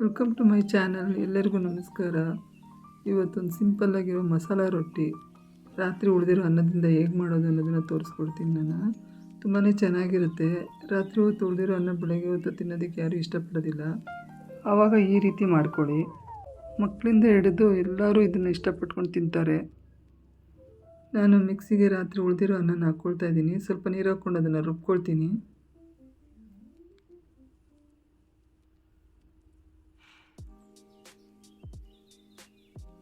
Welcome to my channel ಎಲ್ಲರಿಗೂ ನಮಸ್ಕಾರ. ಇವತ್ತೊಂದು ಸಿಂಪಲ್ಲಾಗಿರೋ ಮಸಾಲ ರೊಟ್ಟಿ. ರಾತ್ರಿ ಉಳಿದಿರೋ ಅನ್ನದಿಂದ ಹೇಗೆ ಮಾಡೋದು ಅನ್ನೋದನ್ನು ತೋರಿಸ್ಕೊಡ್ತೀನಿ ನಾನು. ತುಂಬಾ ಚೆನ್ನಾಗಿರುತ್ತೆ. ರಾತ್ರಿ ಹೊತ್ತು ಉಳಿದಿರೋ ಅನ್ನ ಬೆಳಗ್ಗೆ ಹೊತ್ತು ತಿನ್ನೋದಕ್ಕೆ ಯಾರೂ ಇಷ್ಟಪಡೋದಿಲ್ಲ. ಆವಾಗ ಈ ರೀತಿ ಮಾಡ್ಕೊಳ್ಳಿ. ಮಕ್ಕಳಿಂದ ಹಿಡಿದು ಎಲ್ಲರೂ ಇದನ್ನು ಇಷ್ಟಪಟ್ಕೊಂಡು ತಿಂತಾರೆ. ನಾನು ಮಿಕ್ಸಿಗೆ ರಾತ್ರಿ ಉಳಿದಿರೋ ಅನ್ನನ ಹಾಕ್ಕೊಳ್ತಾ ಇದ್ದೀನಿ. ಸ್ವಲ್ಪ ನೀರು ಹಾಕ್ಕೊಂಡು ಅದನ್ನು ರುಬ್ಕೊಳ್ತೀನಿ.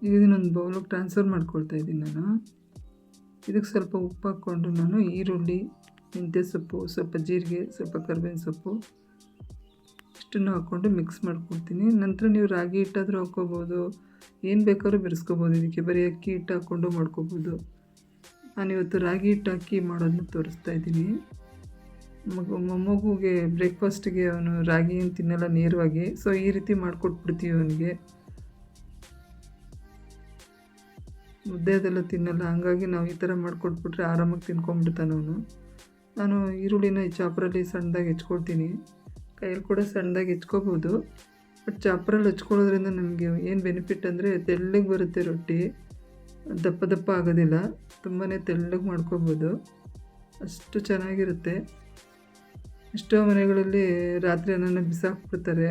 ಈಗ ಇದನ್ನೊಂದು ಬೌಲಿಗೆ ಟ್ರಾನ್ಸ್ಫರ್ ಮಾಡ್ಕೊಳ್ತಾ ಇದ್ದೀನಿ ನಾನು. ಇದಕ್ಕೆ ಸ್ವಲ್ಪ ಉಪ್ಪು ಹಾಕ್ಕೊಂಡು ನಾನು ಈರುಳ್ಳಿ, ಮೆಂತ್ಯ ಸೊಪ್ಪು, ಸ್ವಲ್ಪ ಜೀರಿಗೆ, ಸ್ವಲ್ಪ ಕರ್ಬೇವಿನ ಸೊಪ್ಪು ಇಷ್ಟನ್ನು ಹಾಕ್ಕೊಂಡು ಮಿಕ್ಸ್ ಮಾಡ್ಕೊಳ್ತೀನಿ. ನಂತರ ನೀವು ರಾಗಿ ಹಿಟ್ಟಾದರೂ ಹಾಕ್ಕೋಬೋದು, ಏನು ಬೇಕಾದ್ರೂ ಬೆರೆಸ್ಕೋಬೋದು, ಇದಕ್ಕೆ ಬರೀ ಅಕ್ಕಿ ಹಿಟ್ಟು ಹಾಕ್ಕೊಂಡು ಮಾಡ್ಕೋಬೋದು. ನಾನಿವತ್ತು ರಾಗಿ ಹಿಟ್ಟು ಹಾಕಿ ಮಾಡೋದನ್ನ ತೋರಿಸ್ತಾ ಇದ್ದೀನಿ. ಮಗು ಮೊಮ್ಮಗುಗೆ ಬ್ರೇಕ್ಫಾಸ್ಟಿಗೆ ಅವನು ರಾಗಿ ಏನು ತಿನ್ನಲ್ಲ ನೇರವಾಗಿ ಸೊ ಈ ರೀತಿ ಮಾಡಿಕೊಟ್ಬಿಡ್ತೀವಿ ಅವನಿಗೆ. ಮುದ್ದೆ ಅದೆಲ್ಲ ತಿನ್ನಲ್ಲ. ಹಾಗಾಗಿ ನಾವು ಈ ಥರ ಮಾಡಿಕೊಟ್ಬಿಟ್ರೆ ಆರಾಮಾಗಿ ತಿನ್ಕೊಂಬಿಡ್ತಾನೆ ಅವನು. ನಾನು ಈರುಳ್ಳಿನ ಈ ಚಾಪರಲ್ಲಿ ಸಣ್ಣದಾಗಿ ಹೆಚ್ಕೊಳ್ತೀನಿ. ಕೈಯಲ್ಲಿ ಕೂಡ ಸಣ್ಣದಾಗಿ ಹೆಚ್ಕೋಬೋದು. ಬಟ್ ಚಾಪರಲ್ಲಿ ಹಚ್ಕೊಳ್ಳೋದ್ರಿಂದ ನಮಗೆ ಏನು ಬೆನಿಫಿಟ್ ಅಂದರೆ ತೆಳ್ಳಗೆ ಬರುತ್ತೆ ರೊಟ್ಟಿ. ದಪ್ಪ ದಪ್ಪ ಆಗೋದಿಲ್ಲ. ತುಂಬಾ ತೆಳ್ಳಗೆ ಮಾಡ್ಕೋಬೋದು. ಅಷ್ಟು ಚೆನ್ನಾಗಿರುತ್ತೆ. ಎಷ್ಟೋ ಮನೆಗಳಲ್ಲಿ ರಾತ್ರಿ ಅನ್ನನ ಬಿಸಾಕ್ಬಿಡ್ತಾರೆ.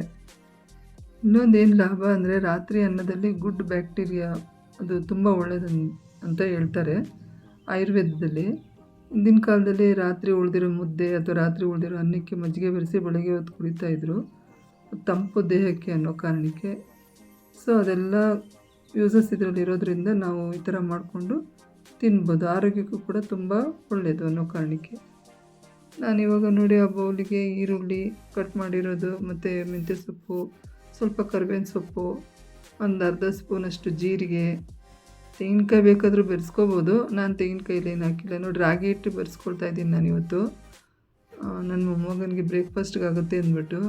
ಇನ್ನೊಂದೇನು ಲಾಭ ಅಂದರೆ ರಾತ್ರಿ ಅನ್ನದಲ್ಲಿ ಗುಡ್ ಬ್ಯಾಕ್ಟೀರಿಯಾ. ಅದು ತುಂಬ ಒಳ್ಳೆಯದು ಅಂತ ಹೇಳ್ತಾರೆ. ಆಯುರ್ವೇದದಲ್ಲಿ. ಹಿಂದಿನ ಕಾಲದಲ್ಲಿ ರಾತ್ರಿ ಉಳಿದಿರೋ ಮುದ್ದೆ ಅಥವಾ ರಾತ್ರಿ ಉಳಿದಿರೋ ಅನ್ನಕ್ಕೆ ಮಜ್ಜಿಗೆ ಬೆರೆಸಿ ಬೆಳಗ್ಗೆ ಹೊತ್ತು ಕುಡಿತಾಯಿದ್ರು ತಂಪು ದೇಹಕ್ಕೆ ಅನ್ನೋ ಕಾರಣಕ್ಕೆ. ಸೊ, ಅದೆಲ್ಲ ಯೂಸಸ್ ಇದರಲ್ಲಿ ಇರೋದ್ರಿಂದ ನಾವು ಈ ಥರ ಮಾಡಿಕೊಂಡು ತಿನ್ಬೋದು. ಆರೋಗ್ಯಕ್ಕೂ ಕೂಡ ತುಂಬ ಒಳ್ಳೆಯದು ಅನ್ನೋ ಕಾರಣಕ್ಕೆ. ನಾನಿವಾಗ ನೋಡಿ ಆ ಬೌಲಿಗೆ ಈರುಳ್ಳಿ ಕಟ್ ಮಾಡಿರೋದು, ಮತ್ತು ಮೆಂತ್ಯ ಸೊಪ್ಪು, ಸ್ವಲ್ಪ ಕರ್ಬೇವಿನ ಸೊಪ್ಪು ಒಂದು ಅರ್ಧ ಸ್ಪೂನಷ್ಟು ಜೀರಿಗೆ, ತೆಂಗಿನಕಾಯಿ ಬೇಕಾದರೂ ಬೆರೆಸ್ಕೋಬೋದು. ನಾನು ತೆಂಗಿನಕಾಯಿಲಿ ಏನು ಹಾಕಿಲ್ಲ. ನೋಡಿ ರಾಗಿ ಹಿಟ್ಟು ಬೆರೆಸ್ಕೊಳ್ತಾ ಇದ್ದೀನಿ ನಾನು ಇವತ್ತು. ನನ್ನ ಮೊಮ್ಮಗನಿಗೆ ಬ್ರೇಕ್ಫಾಸ್ಟ್ಗೆ ಆಗುತ್ತೆ ಅಂದ್ಬಿಟ್ಟು.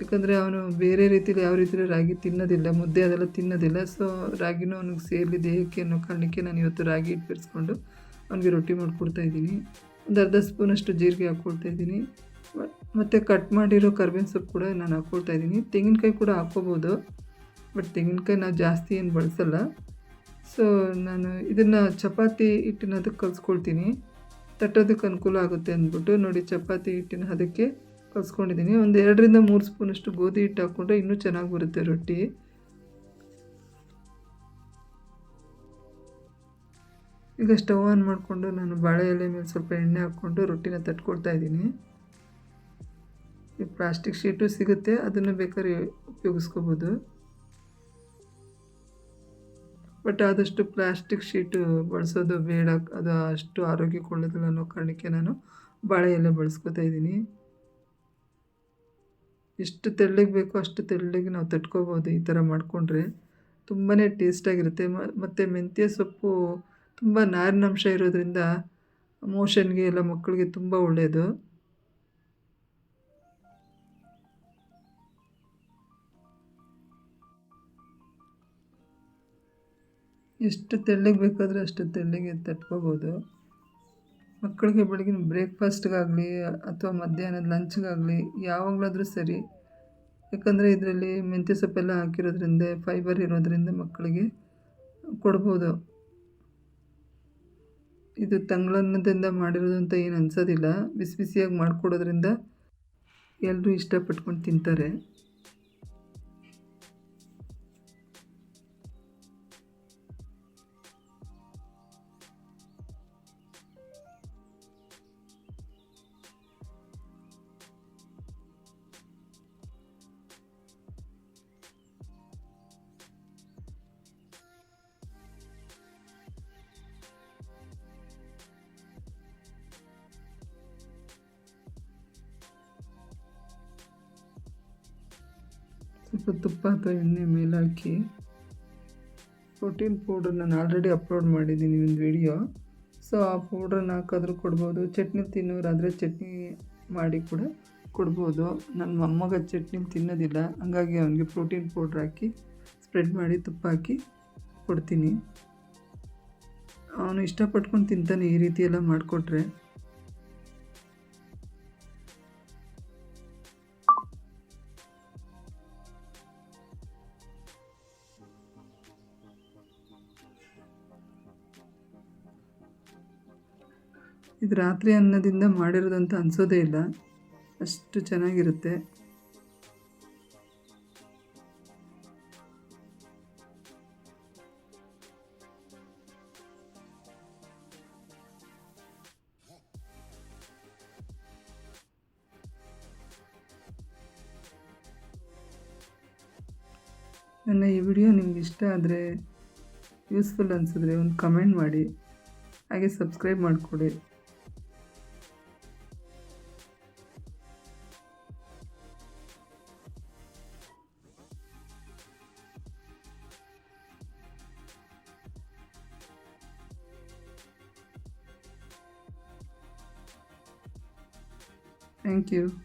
ಯಾಕಂದರೆ ಅವನು ಬೇರೆ ರೀತಿಯಲ್ಲಿ ಯಾವ ರೀತಿಯಲ್ಲಿ ರಾಗಿ ತಿನ್ನೋದಿಲ್ಲ. ಮುದ್ದೆ ಅದೆಲ್ಲ ತಿನ್ನೋದಿಲ್ಲ. ಸೊ ರಾಗಿನೂ ಅವನಿಗೆ ಸೇರಲಿ ದೇಹಕ್ಕೆ ಅನ್ನೋ ಕಾರಣಕ್ಕೆ ನಾನು ಇವತ್ತು ರಾಗಿ ಹಿಟ್ಟು ಬೆರೆಸ್ಕೊಂಡು ಅವನಿಗೆ ರೊಟ್ಟಿ ಮಾಡಿಕೊಡ್ತಾ ಇದ್ದೀನಿ. ಒಂದು ಅರ್ಧ ಸ್ಪೂನಷ್ಟು ಜೀರಿಗೆ ಹಾಕ್ಕೊಳ್ತಾ ಇದ್ದೀನಿ. ಮತ್ತು ಕಟ್ ಮಾಡಿರೋ ಕರ್ಬೇವಿನ ಸೊಪ್ಪು ಕೂಡ ನಾನು ಹಾಕ್ಕೊಳ್ತಾ ಇದ್ದೀನಿ. ತೆಂಗಿನಕಾಯಿ ಕೂಡ ಹಾಕ್ಕೋಬೋದು ಬಟ್ ತೆಂಗಿನಕಾಯಿ ನಾವು ಜಾಸ್ತಿ ಏನು ಬಳಸಲ್ಲ. ಸೊ ನಾನು ಇದನ್ನು ಚಪಾತಿ ಹಿಟ್ಟಿನ ಅದಕ್ಕೆ ಕಲಿಸ್ಕೊಳ್ತೀನಿ. ತಟ್ಟೋದಕ್ಕೆ ಅನುಕೂಲ ಆಗುತ್ತೆ ಅಂದ್ಬಿಟ್ಟು ನೋಡಿ ಚಪಾತಿ ಹಿಟ್ಟಿನ ಅದಕ್ಕೆ ಕಲಿಸ್ಕೊಂಡಿದ್ದೀನಿ ಒಂದು ಎರಡರಿಂದ ಮೂರು ಸ್ಪೂನಷ್ಟು ಗೋಧಿ ಹಿಟ್ಟು ಹಾಕ್ಕೊಂಡ್ರೆ ಇನ್ನೂ ಚೆನ್ನಾಗಿ ಬರುತ್ತೆ ರೊಟ್ಟಿ. ಈಗ ಸ್ಟವ್ ಆನ್ ಮಾಡಿಕೊಂಡು ನಾನು ಬಾಳೆ ಎಲೆ ಮೇಲೆ ಸ್ವಲ್ಪ ಎಣ್ಣೆ ಹಾಕ್ಕೊಂಡು ರೊಟ್ಟಿನ ತಟ್ಕೊಳ್ತಾ ಇದ್ದೀನಿ. ಈ ಪ್ಲಾಸ್ಟಿಕ್ ಶೀಟು ಸಿಗುತ್ತೆ, ಅದನ್ನು ಬೇಕಾದ್ರೆ ಉಪಯೋಗಿಸ್ಕೋಬೋದು. ಬಟ್ ಆದಷ್ಟು ಪ್ಲಾಸ್ಟಿಕ್ ಶೀಟು ಬಳಸೋದು ಬೇಡ. ಅದು ಅಷ್ಟು ಆರೋಗ್ಯಕ್ಕೆ ಒಳ್ಳೆಯದಿಲ್ಲ ಅನ್ನೋ ಕಾರಣಕ್ಕೆ ನಾನು ಬಾಳೆ ಎಲೆ ಬಳಸ್ಕೊತಾ ಇದ್ದೀನಿ. ಎಷ್ಟು ತೆಳ್ಳಗೆ ಬೇಕೋ ಅಷ್ಟು ತೆಳ್ಳಗೆ ನಾವು ತಟ್ಕೋಬೋದು ಈ ಥರ ಮಾಡಿಕೊಂಡ್ರೆ. ತುಂಬಾ ಟೇಸ್ಟಾಗಿರುತ್ತೆ ಮತ್ತು ಮೆಂತ್ಯ ಸೊಪ್ಪು ತುಂಬ ನಾರಿನಂಶ ಇರೋದ್ರಿಂದ ಮೋಷನ್ಗೆ ಎಲ್ಲ ಮಕ್ಕಳಿಗೆ ತುಂಬ ಒಳ್ಳೆಯದು ಎಷ್ಟು ತೆಳ್ಳಗೆ ಬೇಕಾದರೂ ಅಷ್ಟು ತೆಳ್ಳಗೆ ತಟ್ಕೋಬೋದು. ಮಕ್ಕಳಿಗೆ ಬೆಳಗಿನ ಬ್ರೇಕ್ಫಾಸ್ಟ್ಗಾಗಲಿ ಅಥವಾ ಮಧ್ಯಾಹ್ನದ ಲಂಚ್ಗಾಗಲಿ ಯಾವಾಗಲಾದರೂ ಸರಿ. ಯಾಕಂದರೆ ಇದರಲ್ಲಿ ಮೆಂತ್ಯ ಸೊಪ್ಪೆಲ್ಲ ಹಾಕಿರೋದ್ರಿಂದ ಫೈಬರ್ ಇರೋದ್ರಿಂದ ಮಕ್ಕಳಿಗೆ ಕೊಡ್ಬೋದು. ಇದು ತಂಗ್ಳನ್ನದಿಂದ ಮಾಡಿರೋದು ಅಂತ ಏನು ಅನ್ಸೋದಿಲ್ಲ. ಬಿಸಿ ಬಿಸಿಯಾಗಿ ಮಾಡಿಕೊಡೋದ್ರಿಂದ ಎಲ್ಲರೂ ಇಷ್ಟಪಟ್ಕೊಂಡು ತಿಂತಾರೆ. ಸ್ವಲ್ಪ ತುಪ್ಪ ಅಥವಾ ಎಣ್ಣೆ ಮೇಲೆ ಹಾಕಿ ಪ್ರೋಟೀನ್ ಪೌಡ್ರ್ ನಾನು ಆಲ್ರೆಡಿ ಅಪ್ಲೋಡ್ ಮಾಡಿದ್ದೀನಿ ಒಂದು ವಿಡಿಯೋ. ಸೊ ಆ ಪೌಡ್ರನ್ನ ಹಾಕಾದ್ರೂ ಕೊಡ್ಬೋದು. ಚಟ್ನಿ ತಿನ್ನೋರಾದರೆ ಚಟ್ನಿ ಮಾಡಿ ಕೂಡ ಕೊಡ್ಬೋದು. ನನ್ನ ಮೊಮ್ಮಗ ಚಟ್ನಿ ತಿನ್ನೋದಿಲ್ಲ. ಹಂಗಾಗಿ ಅವನಿಗೆ ಪ್ರೋಟೀನ್ ಪೌಡ್ರ್ ಹಾಕಿ ಸ್ಪ್ರೆಡ್ ಮಾಡಿ ತುಪ್ಪ ಹಾಕಿ ಕೊಡ್ತೀನಿ. ಅವನು ಇಷ್ಟಪಟ್ಕೊಂಡು ತಿಂತಾನೆ ಈ ರೀತಿಯೆಲ್ಲ ಮಾಡಿಕೊಟ್ರೆ. ಇದು ರಾತ್ರಿ ಅನ್ನದಿಂದ ಮಾಡಿರೋದಂತ ಅನಿಸೋದೇ ಇಲ್ಲ. ಅಷ್ಟು ಚೆನ್ನಾಗಿರುತ್ತೆ. ನನ್ನ ಈ ವಿಡಿಯೋ ನಿಮ್ಗೆ ಇಷ್ಟ ಆದರೆ ಯೂಸ್ಫುಲ್ ಅನಿಸಿದ್ರೆ ಒಂದು ಕಮೆಂಟ್ ಮಾಡಿ. ಹಾಗೆ ಸಬ್ಸ್ಕ್ರೈಬ್ ಮಾಡಿಕೊಡಿ. Thank you.